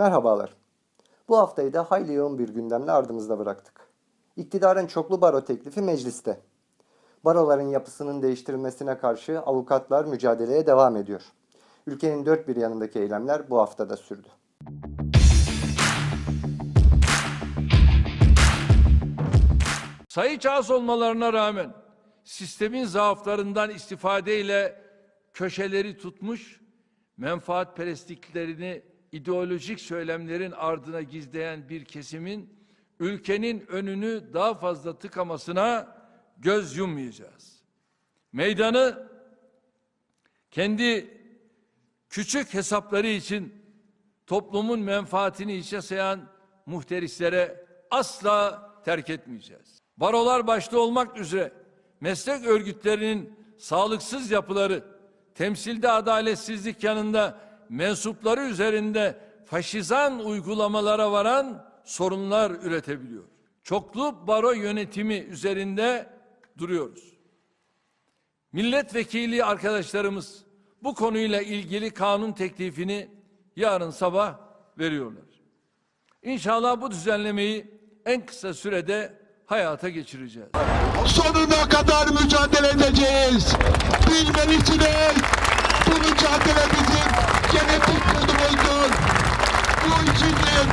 Merhabalar. Bu haftayı da hayli yoğun bir gündemle ardımızda bıraktık. İktidarın çoklu baro teklifi mecliste. Baroların yapısının değiştirilmesine karşı avukatlar mücadeleye devam ediyor. Ülkenin dört bir yanındaki eylemler bu haftada sürdü. Sayıca az olmalarına rağmen sistemin zaaflarından istifadeyle köşeleri tutmuş, menfaatperestliklerini ideolojik söylemlerin ardına gizleyen bir kesimin ülkenin önünü daha fazla tıkamasına göz yummayacağız. Meydanı kendi küçük hesapları için toplumun menfaatini içe sayan muhterislere asla terk etmeyeceğiz. Barolar başta olmak üzere meslek örgütlerinin sağlıksız yapıları, temsilde adaletsizlik yanında mensupları üzerinde faşizan uygulamalara varan sorunlar üretebiliyor. Çoklu baro yönetimi üzerinde duruyoruz. Milletvekili arkadaşlarımız bu konuyla ilgili kanun teklifini yarın sabah veriyorlar. İnşallah bu düzenlemeyi en kısa sürede hayata geçireceğiz. sonuna kadar mücadele edeceğiz. Bilmelisiniz. Bu mücadele bizim genetik kodumuzdur. Bu işinin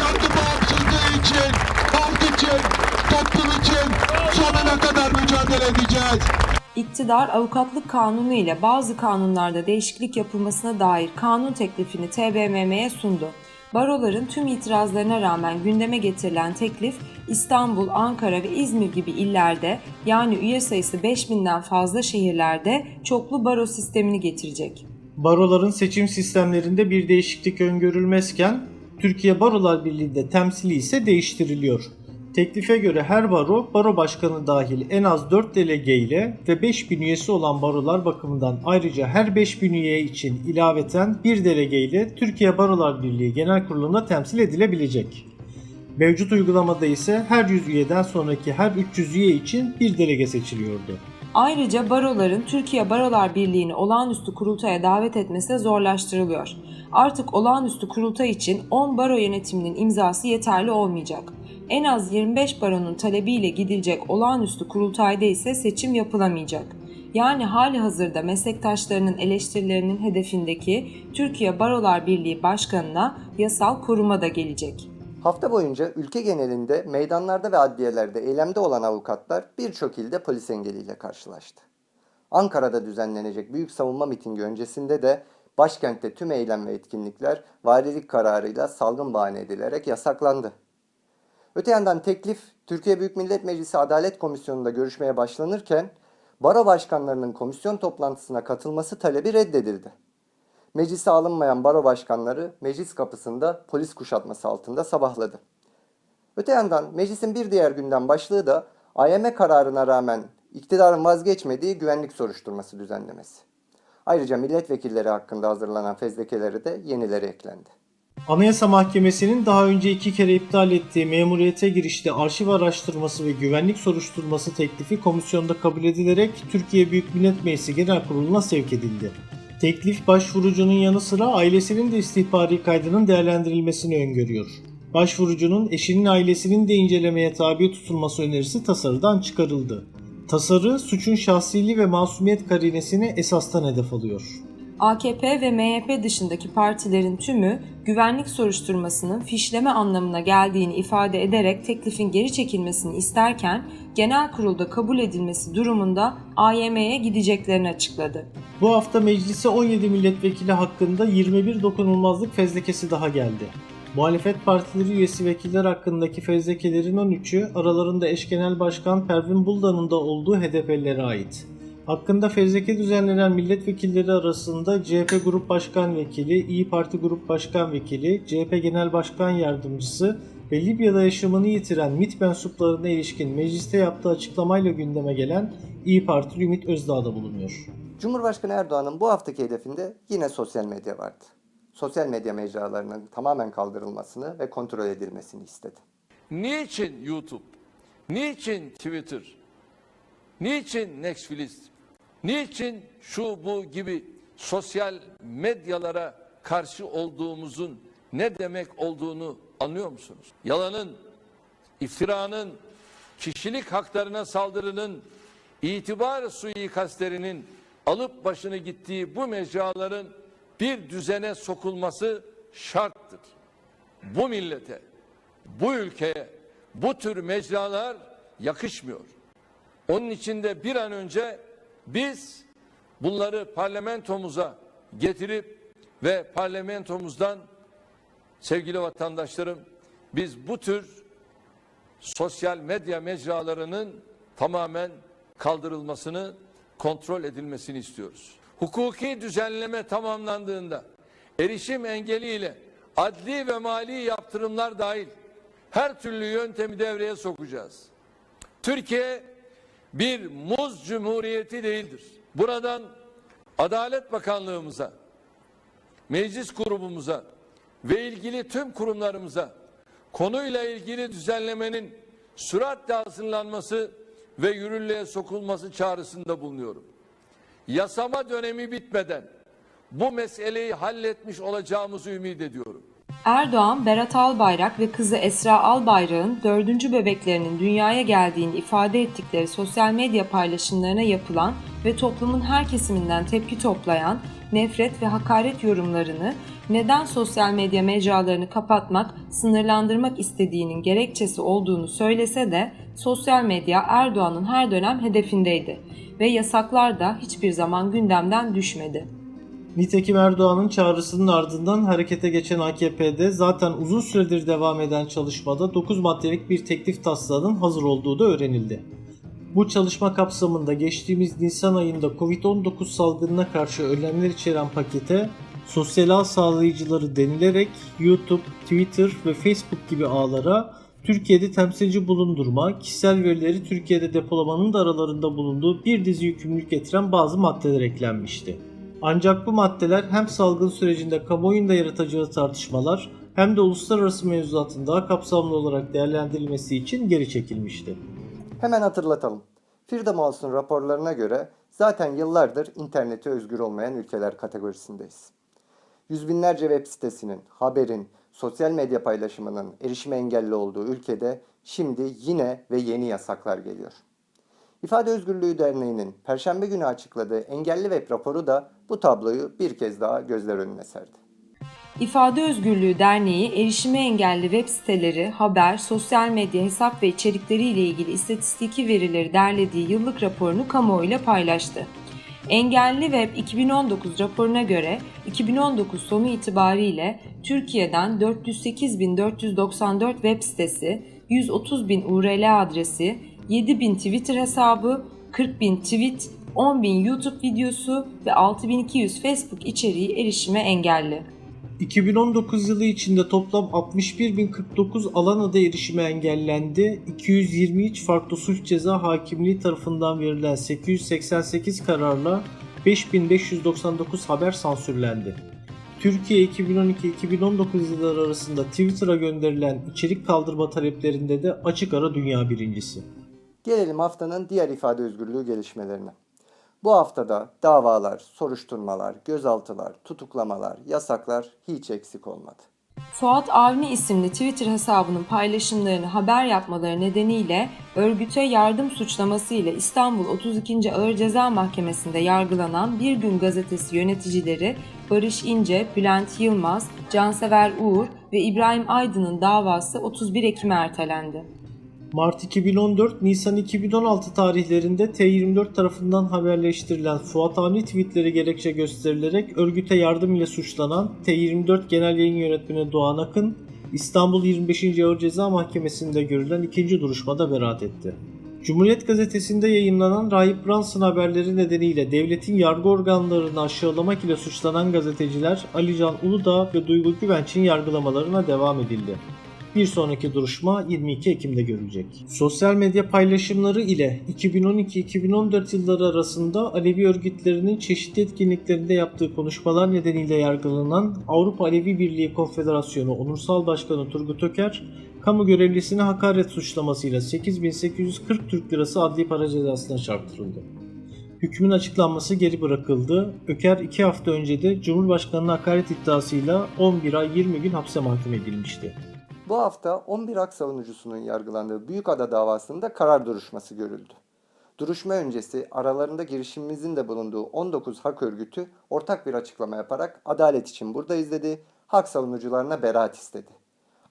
yargı bağımsızlığı için, halk için, toplum için sonuna kadar mücadele edeceğiz. İktidar avukatlık kanunu ile bazı kanunlarda değişiklik yapılmasına dair kanun teklifini TBMM'ye sundu. Baroların tüm itirazlarına rağmen gündeme getirilen teklif İstanbul, Ankara ve İzmir gibi illerde yani üye sayısı 5000'den fazla şehirlerde çoklu baro sistemini getirecek. Baroların seçim sistemlerinde bir değişiklik öngörülmezken Türkiye Barolar Birliği'nde temsili ise değiştiriliyor. Teklife göre her baro, baro başkanı dahil en az 4 delege ile ve 5000 üyesi olan barolar bakımından ayrıca her 5000 üye için ilaveten 1 delege ile Türkiye Barolar Birliği Genel Kurulu'na temsil edilebilecek. Mevcut uygulamada ise her 100 üyeden sonraki her 300 üye için bir delege seçiliyordu. Ayrıca baroların Türkiye Barolar Birliği'ni olağanüstü kurultaya davet etmesi de zorlaştırılıyor. Artık olağanüstü kurultay için 10 baro yönetiminin imzası yeterli olmayacak. En az 25 baronun talebiyle gidilecek olağanüstü kurultayda ise seçim yapılamayacak. Yani hali hazırda meslektaşlarının eleştirilerinin hedefindeki Türkiye Barolar Birliği Başkanı'na yasal koruma da gelecek. Hafta boyunca ülke genelinde meydanlarda ve adliyelerde eylemde olan avukatlar birçok ilde polis engeliyle karşılaştı. Ankara'da düzenlenecek büyük savunma mitingi öncesinde de başkentte tüm eylem ve etkinlikler valilik kararıyla salgın bahane edilerek yasaklandı. Öte yandan teklif Türkiye Büyük Millet Meclisi Adalet Komisyonu'nda görüşmeye başlanırken baro başkanlarının komisyon toplantısına katılması talebi reddedildi. Meclise alınmayan baro başkanları meclis kapısında polis kuşatması altında sabahladı. Öte yandan meclisin bir diğer gündem başlığı da AYM kararına rağmen iktidarın vazgeçmediği güvenlik soruşturması düzenlemesi. Ayrıca milletvekilleri hakkında hazırlanan fezlekelere de yenileri eklendi. Anayasa Mahkemesi'nin daha önce iki kere iptal ettiği memuriyete girişte arşiv araştırması ve güvenlik soruşturması teklifi komisyonda kabul edilerek Türkiye Büyük Millet Meclisi Genel Kurulu'na sevk edildi. Teklif başvurucunun yanı sıra ailesinin de istihbari kaydının değerlendirilmesini öngörüyor. Başvurucunun eşinin ailesinin de incelemeye tabi tutulması önerisi tasarıdan çıkarıldı. Tasarı suçun şahsiliği ve masumiyet karinesini esastan hedef alıyor. AKP ve MHP dışındaki partilerin tümü güvenlik soruşturmasının fişleme anlamına geldiğini ifade ederek teklifin geri çekilmesini isterken genel kurulda kabul edilmesi durumunda AYM'ye gideceklerini açıkladı. Bu hafta meclise 17 milletvekili hakkında 21 dokunulmazlık fezlekesi daha geldi. Muhalefet partileri üyesi vekiller hakkındaki fezlekelerin 13'ü aralarında eş genel başkan Pervin Buldan'ın da olduğu HDP'lilere ait. Hakkında fezleke düzenlenen milletvekilleri arasında CHP Grup Başkan Vekili, İyi Parti Grup Başkan Vekili, CHP Genel Başkan Yardımcısı ve Libya'da yaşamını yitiren MİT mensuplarına ilişkin mecliste yaptığı açıklamayla gündeme gelen İyi Parti Ümit Özdağ da bulunuyor. Cumhurbaşkanı Erdoğan'ın bu haftaki hedefinde yine sosyal medya vardı. Sosyal medya mecralarının tamamen kaldırılmasını ve kontrol edilmesini istedi. Niçin YouTube? Niçin Twitter? Niçin Netflix? Niçin şu bu gibi sosyal medyalara karşı olduğumuzun ne demek olduğunu anlıyor musunuz? Yalanın, iftiranın, kişilik haklarına saldırının, itibar suikastlerinin alıp başını gittiği bu mecraların bir düzene sokulması şarttır. Bu millete, bu ülkeye bu tür mecralar yakışmıyor. Onun için de bir an önce biz bunları parlamentomuza getirip ve parlamentomuzdan sevgili vatandaşlarım biz bu tür sosyal medya mecralarının tamamen kaldırılmasını, kontrol edilmesini istiyoruz. Hukuki düzenleme tamamlandığında erişim engeliyle adli ve mali yaptırımlar dahil her türlü yöntemi devreye sokacağız. Türkiye bir muz cumhuriyeti değildir. Buradan Adalet Bakanlığımıza, meclis grubumuza ve ilgili tüm kurumlarımıza konuyla ilgili düzenlemenin süratle hazırlanması ve yürürlüğe sokulması çağrısında bulunuyorum. Yasama dönemi bitmeden bu meseleyi halletmiş olacağımızı ümit ediyorum. Erdoğan, Berat Albayrak ve kızı Esra Albayrak'ın dördüncü bebeklerinin dünyaya geldiğini ifade ettikleri sosyal medya paylaşımlarına yapılan ve toplumun her kesiminden tepki toplayan nefret ve hakaret yorumlarını neden sosyal medya mecralarını kapatmak, sınırlandırmak istediğinin gerekçesi olduğunu söylese de sosyal medya Erdoğan'ın her dönem hedefindeydi ve yasaklar da hiçbir zaman gündemden düşmedi. Nitekim Erdoğan'ın çağrısının ardından harekete geçen AKP'de zaten uzun süredir devam eden çalışmada 9 maddelik bir teklif taslağının hazır olduğu da öğrenildi. Bu çalışma kapsamında geçtiğimiz Nisan ayında Covid-19 salgınına karşı önlemler içeren pakete sosyal ağ sağlayıcıları denilerek YouTube, Twitter ve Facebook gibi ağlara Türkiye'de temsilci bulundurma, kişisel verileri Türkiye'de depolamanın da aralarında bulunduğu bir dizi yükümlülük getiren bazı maddeler eklenmişti. Ancak bu maddeler hem salgın sürecinde kamuoyunda yaratacağı tartışmalar hem de uluslararası mevzuatın daha kapsamlı olarak değerlendirilmesi için geri çekilmişti. Hemen hatırlatalım. Freedom House'un raporlarına göre zaten yıllardır interneti özgür olmayan ülkeler kategorisindeyiz. Yüz binlerce web sitesinin, haberin, sosyal medya paylaşımının erişime engelli olduğu ülkede şimdi yine ve yeni yasaklar geliyor. İfade Özgürlüğü Derneği'nin Perşembe günü açıkladığı engelli web raporu da bu tabloyu bir kez daha gözler önüne serdi. İfade Özgürlüğü Derneği erişime engelli web siteleri, haber, sosyal medya hesap ve içerikleriyle ilgili istatistiki verileri derlediği yıllık raporunu kamuoyuyla paylaştı. Engelli Web 2019 raporuna göre 2019 sonu itibariyle Türkiye'den 408.494 web sitesi, 130.000 URL adresi, 7.000 Twitter hesabı, 40.000 tweet, 10.000 YouTube videosu ve 6.200 Facebook içeriği erişime engelli. 2019 yılı içinde toplam 61.049 alan adı erişime engellendi. 223 farklı suç ceza hakimliği tarafından verilen 888 kararla 5599 haber sansürlendi. Türkiye 2012-2019 yılları arasında Twitter'a gönderilen içerik kaldırma taleplerinde de açık ara dünya birincisi. Gelelim haftanın diğer ifade özgürlüğü gelişmelerine. Bu haftada davalar, soruşturmalar, gözaltılar, tutuklamalar, yasaklar hiç eksik olmadı. Fuat Avni isimli Twitter hesabının paylaşımlarını haber yapmaları nedeniyle örgüte yardım suçlaması ile İstanbul 32. Ağır Ceza Mahkemesi'nde yargılanan Bir Gün Gazetesi yöneticileri Barış İnce, Bülent Yılmaz, Cansever Uğur ve İbrahim Aydın'ın davası 31 Ekim'e ertelendi. Mart 2014, Nisan 2016 tarihlerinde T24 tarafından haberleştirilen Fuat Avni tweetleri gerekçe gösterilerek örgüte yardım ile suçlanan T24 Genel Yayın Yönetmeni Doğan Akın, İstanbul 25. Ağır Ceza Mahkemesi'nde görülen ikinci duruşmada beraat etti. Cumhuriyet Gazetesi'nde yayınlanan Rahip Brunson haberleri nedeniyle devletin yargı organlarını aşağılamak ile suçlanan gazeteciler Alican Uludağ ve Duygu Güvenç'in yargılamalarına devam edildi. Bir sonraki duruşma 22 Ekim'de görülecek. Sosyal medya paylaşımları ile 2012-2014 yılları arasında Alevi örgütlerinin çeşitli etkinliklerinde yaptığı konuşmalar nedeniyle yargılanan Avrupa Alevi Birliği Konfederasyonu Onursal Başkanı Turgut Öker, kamu görevlisine hakaret suçlamasıyla 8840 Türk Lirası adli para cezasına çarptırıldı. Hükmün açıklanması geri bırakıldı. Öker 2 hafta önce de Cumhurbaşkanı'na hakaret iddiasıyla 11 ay 20 gün hapse mahkum edilmişti. Bu hafta 11 hak savunucusunun yargılandığı Büyükada davasında karar duruşması görüldü. Duruşma öncesi aralarında girişimimizin de bulunduğu 19 hak örgütü ortak bir açıklama yaparak adalet için buradayız dedi, hak savunucularına beraat istedi.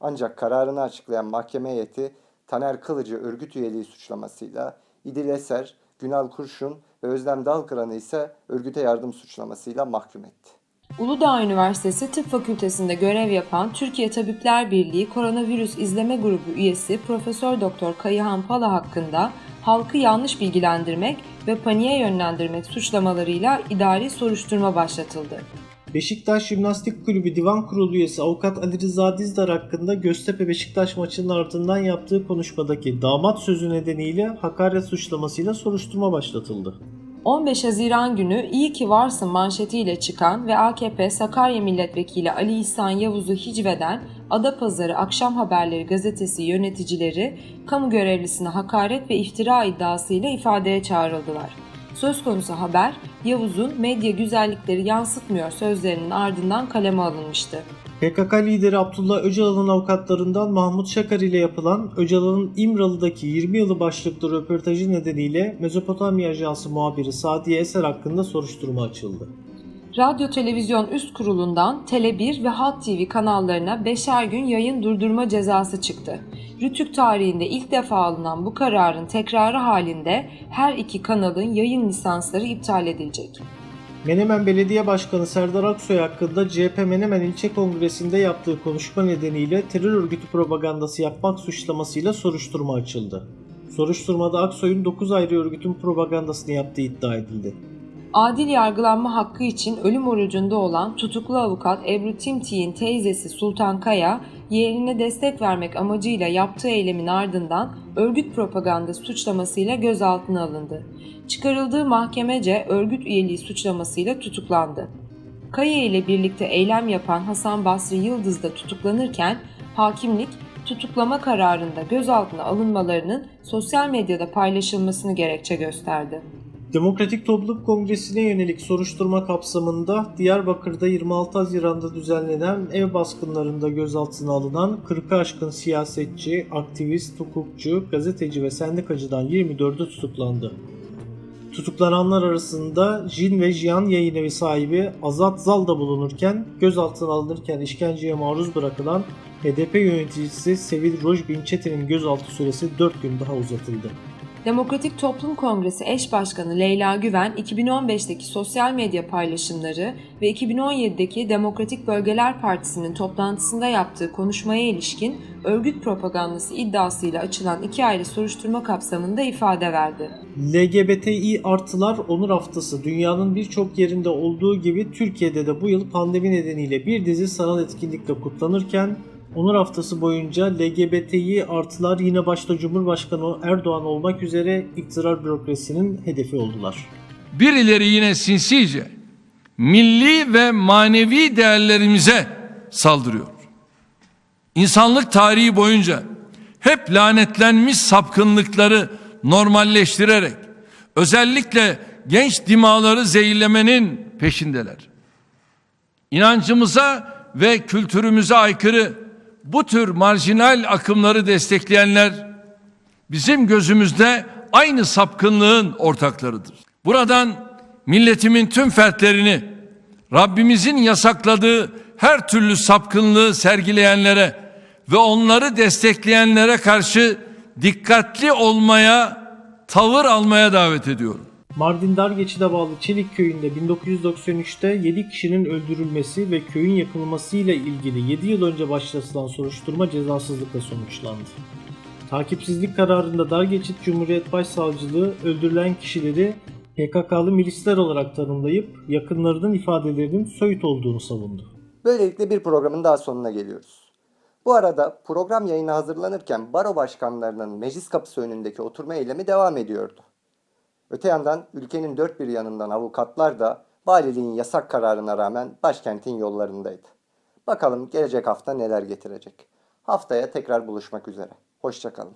Ancak kararını açıklayan mahkeme heyeti Taner Kılıcı örgüt üyeliği suçlamasıyla, İdil Eser, Günal Kurşun ve Özlem Dalkıran'ı ise örgüte yardım suçlamasıyla mahkum etti. Uludağ Üniversitesi Tıp Fakültesinde görev yapan Türkiye Tabipler Birliği Koronavirüs İzleme Grubu üyesi Profesör Doktor Kayıhan Pala hakkında halkı yanlış bilgilendirmek ve paniğe yönlendirmek suçlamalarıyla idari soruşturma başlatıldı. Beşiktaş Jimnastik Kulübü Divan Kurulu üyesi avukat Ali Rıza Dizdar hakkında Göztepe Beşiktaş maçının ardından yaptığı konuşmadaki damat sözü nedeniyle hakaret suçlamasıyla soruşturma başlatıldı. 15 Haziran günü İyi ki varsın manşetiyle çıkan ve AKP Sakarya Milletvekili Ali İhsan Yavuz'u hicveden Adapazarı Akşam Haberleri gazetesi yöneticileri kamu görevlisine hakaret ve iftira iddiasıyla ifadeye çağrıldılar. Söz konusu haber Yavuz'un medya güzellikleri yansıtmıyor sözlerinin ardından kaleme alınmıştı. PKK lideri Abdullah Öcalan'ın avukatlarından Mahmut Şakar ile yapılan Öcalan'ın İmralı'daki 20 yılı başlıklı röportajı nedeniyle Mezopotamya Ajansı muhabiri Sadiye Eser hakkında soruşturma açıldı. Radyo Televizyon Üst Kurulu'ndan Tele1 ve Halk TV kanallarına beşer gün yayın durdurma cezası çıktı. Rütük tarihinde ilk defa alınan bu kararın tekrarı halinde her iki kanalın yayın lisansları iptal edilecek. Menemen Belediye Başkanı Serdar Aksoy hakkında CHP Menemen İlçe Kongresi'nde yaptığı konuşma nedeniyle terör örgütü propagandası yapmak suçlamasıyla soruşturma açıldı. Soruşturmada Aksoy'un 9 ayrı örgütün propagandasını yaptığı iddia edildi. Adil yargılanma hakkı için ölüm orucunda olan tutuklu avukat Ebru Timtik'in teyzesi Sultan Kaya, yeğenine destek vermek amacıyla yaptığı eylemin ardından örgüt propagandası suçlamasıyla gözaltına alındı. Çıkarıldığı mahkemece örgüt üyeliği suçlamasıyla tutuklandı. Kaya ile birlikte eylem yapan Hasan Basri Yıldız da tutuklanırken hakimlik tutuklama kararında gözaltına alınmalarının sosyal medyada paylaşılmasını gerekçe gösterdi. Demokratik Topluluk Kongresi'ne yönelik soruşturma kapsamında Diyarbakır'da 26 Haziran'da düzenlenen ev baskınlarında gözaltına alınan 40'ı aşkın siyasetçi, aktivist, hukukçu, gazeteci ve sendikacıdan 24'ü tutuklandı. Tutuklananlar arasında Jin ve Jian yayın evi sahibi Azat Zal da bulunurken gözaltına alınırken işkenceye maruz bırakılan HDP yöneticisi Sevil Rojbin Çetin'in gözaltı süresi 4 gün daha uzatıldı. Demokratik Toplum Kongresi eş başkanı Leyla Güven 2015'teki sosyal medya paylaşımları ve 2017'deki Demokratik Bölgeler Partisi'nin toplantısında yaptığı konuşmaya ilişkin örgüt propagandası iddiasıyla açılan iki ayrı soruşturma kapsamında ifade verdi. LGBTİ artılar onur haftası dünyanın birçok yerinde olduğu gibi Türkiye'de de bu yıl pandemi nedeniyle bir dizi sanal etkinlikle kutlanırken Onur haftası boyunca LGBTİ artılar yine başta Cumhurbaşkanı Erdoğan olmak üzere iktidar bürokrasinin hedefi oldular. Birileri yine sinsice milli ve manevi değerlerimize saldırıyor. İnsanlık tarihi boyunca hep lanetlenmiş sapkınlıkları normalleştirerek özellikle genç dimaları zehirlemenin peşindeler. İnancımıza ve kültürümüze aykırı bu tür marjinal akımları destekleyenler bizim gözümüzde aynı sapkınlığın ortaklarıdır. Buradan milletimin tüm fertlerini Rabbimizin yasakladığı her türlü sapkınlığı sergileyenlere ve onları destekleyenlere karşı dikkatli olmaya, tavır almaya davet ediyorum. Mardin Dargeçi'de bağlı Çelik köyünde 1993'te 7 kişinin öldürülmesi ve köyün yakılmasıyla ilgili 7 yıl önce başlatılan soruşturma cezasızlıkla sonuçlandı. Takipsizlik kararında Dargeçit Cumhuriyet Başsavcılığı öldürülen kişileri PKK'lı milisler olarak tanımlayıp yakınlarının ifadelerinin soyut olduğunu savundu. Böylelikle bir programın daha sonuna geliyoruz. Bu arada program yayına hazırlanırken baro başkanlarının meclis kapısı önündeki oturma eylemi devam ediyordu. Öte yandan ülkenin dört bir yanından avukatlar da valiliğin yasak kararına rağmen başkentin yollarındaydı. Bakalım gelecek hafta neler getirecek. Haftaya tekrar buluşmak üzere. Hoşçakalın.